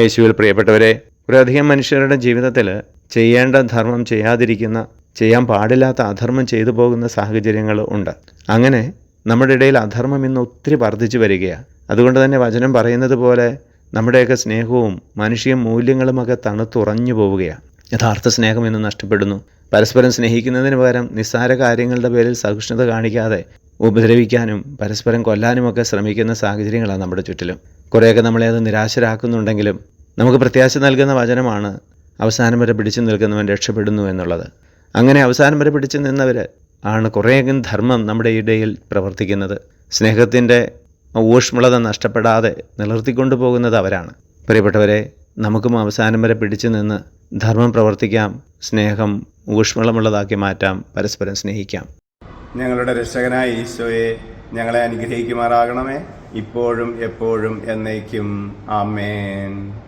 യേശുവിൽ പ്രിയപ്പെട്ടവരെ ഒരധികം മനുഷ്യരുടെ ജീവിതത്തിൽ ചെയ്യേണ്ട ധർമ്മം ചെയ്യാതിരിക്കുന്ന ചെയ്യാൻ പാടില്ലാത്ത അധർമ്മം ചെയ്തു പോകുന്ന സാഹചര്യങ്ങൾ ഉണ്ട്. അങ്ങനെ നമ്മുടെ ഇടയിൽ അധർമ്മം ഇന്ന് ഒത്തിരി വർദ്ധിച്ചു വരികയാണ്. അതുകൊണ്ട് തന്നെ വചനം പറയുന്നത് പോലെ നമ്മുടെയൊക്കെ സ്നേഹവും മാനുഷിക മൂല്യങ്ങളുമൊക്കെ തണുത്തുറഞ്ഞു പോവുകയാണ്. യഥാർത്ഥ സ്നേഹം ഇന്ന് നഷ്ടപ്പെടുന്നു. പരസ്പരം സ്നേഹിക്കുന്നതിന് പകരം നിസ്സാര കാര്യങ്ങളുടെ പേരിൽ സഹിഷ്ണുത കാണിക്കാതെ ഉപദ്രവിക്കാനും പരസ്പരം കൊല്ലാനുമൊക്കെ ശ്രമിക്കുന്ന സാഹചര്യങ്ങളാണ് നമ്മുടെ ചുറ്റിലും. കുറേയൊക്കെ നമ്മളെ അത് നിരാശരാക്കുന്നുണ്ടെങ്കിലും നമുക്ക് പ്രത്യാശ നൽകുന്ന വചനമാണ് അവസാനം വരെ പിടിച്ചു നിൽക്കുന്നവൻ രക്ഷപ്പെടുന്നു എന്നുള്ളത്. അങ്ങനെ അവസാനം വരെ പിടിച്ചു നിന്നവർ ആണ് കുറേയെങ്കിലും ധർമ്മം നമ്മുടെ ഇടയിൽ പ്രവർത്തിക്കുന്നത്. സ്നേഹത്തിന്റെ ഊഷ്മളത നഷ്ടപ്പെടാതെ നിലർത്തിക്കൊണ്ടു പോകുന്നത് അവരാണ്. പ്രിയപ്പെട്ടവരെ നമുക്കും അവസാനം വരെ പിടിച്ചു നിന്ന് ധർമ്മം പ്രവർത്തിക്കാം സ്നേഹം ഊഷ്മളമുള്ളതാക്കി മാറ്റാം പരസ്പരം സ്നേഹിക്കാം. ഞങ്ങളുടെ രക്ഷകനായ ഈശോയെ ഞങ്ങളെ അനുഗ്രഹിക്കുമാറാകണമേ. ഇപ്പോഴും എപ്പോഴും എന്നേക്കും. ആമേൻ.